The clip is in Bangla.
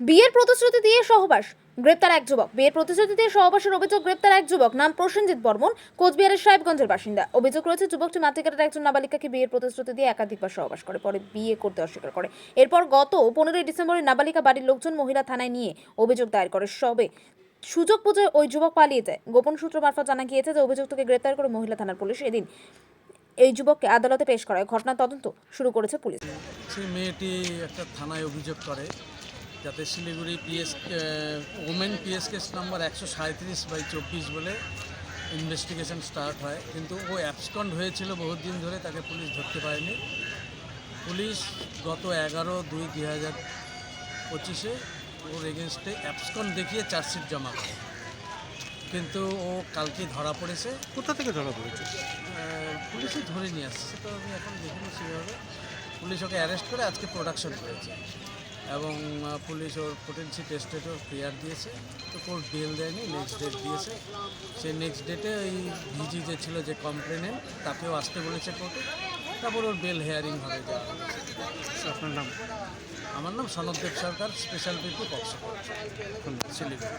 বিয়ের প্রতিশ্রুতি দিয়ে সহবাস। গ্রেপ্তার এক যুবক। বিয়ের প্রতিশ্রুতি দিয়ে সহবাসের অভিযোগ গ্রেপ্তার এক যুবক। নাম প্রসেনজিৎ বর্মন, কোচবিহারের সাহেবগঞ্জের বাসিন্দা। অভিযোগ রয়েছে, যুবকটি মাতৃকাটার একজন নাবালিকাকে বিয়ের প্রতিশ্রুতি দিয়ে একাধিকবার সহবাস করে, পরে বিয়ে করতে অস্বীকার করে। এরপর গত পনেরোই ডিসেম্বরে নাবালিকা বাড়ির লোকজন মহিলা থানায় নিয়ে অভিযোগ দায়ের করে। সবে সুযোগ পুজোয় ওই যুবক পালিয়ে যায়। গোপন সূত্র মারফত জানা গিয়েছে যে অভিযুক্তকে গ্রেপ্তার করে মহিলা থানার পুলিশ এদিন এই যুবককে আদালতে পেশ করায়। ঘটনার তদন্ত শুরু করেছে পুলিশ। সেই মেয়েটি একটা থানায় অভিযোগ করে। যাতে Siliguri PS women PS case number একশো সাঁত্রিশ বাই চব্বিশ বলে ইনভেস্টিগেশন স্টার্ট হয়। কিন্তু ও অ্যাবসকন্ড হয়েছিল বহুত দিন ধরে তাকে পুলিশ ধরতে পারেনি। পুলিশ গত এগারো দুই দুই হাজার পঁচিশে ওর এগেনস্টে অ্যাবসকন্ড দেখিয়ে চার্জশিট জমা করে। কিন্তু ও কালকে ধরা পড়েছে। কোথা থেকে ধরা পড়েছে? পুলিশে ধরে নিয়ে আসছে তো আমি এখন দেখিনি সেভাবে। পুলিশ ওকে অ্যারেস্ট করে আজকে প্রোডাকশন করেছে। এবং পুলিশ ওর পোটেন্সি ওর ক্লিয়ার দিয়েছে। তো কোর্ট বেল দেয়নি নেক্সট ডেট দিয়েছে। সেই নেক্সট ডেটে ওই ভিজি যে ছিল যে কমপ্লেনেন্ট তাকেও আসতে বলেছে কোর্টে তারপর ওর বেল হেয়ারিং হবে। যা আপনার নাম? আমার নাম সনদ সনদদেব সরকার স্পেশাল পিপি পক্ষ শিলিগুড়ি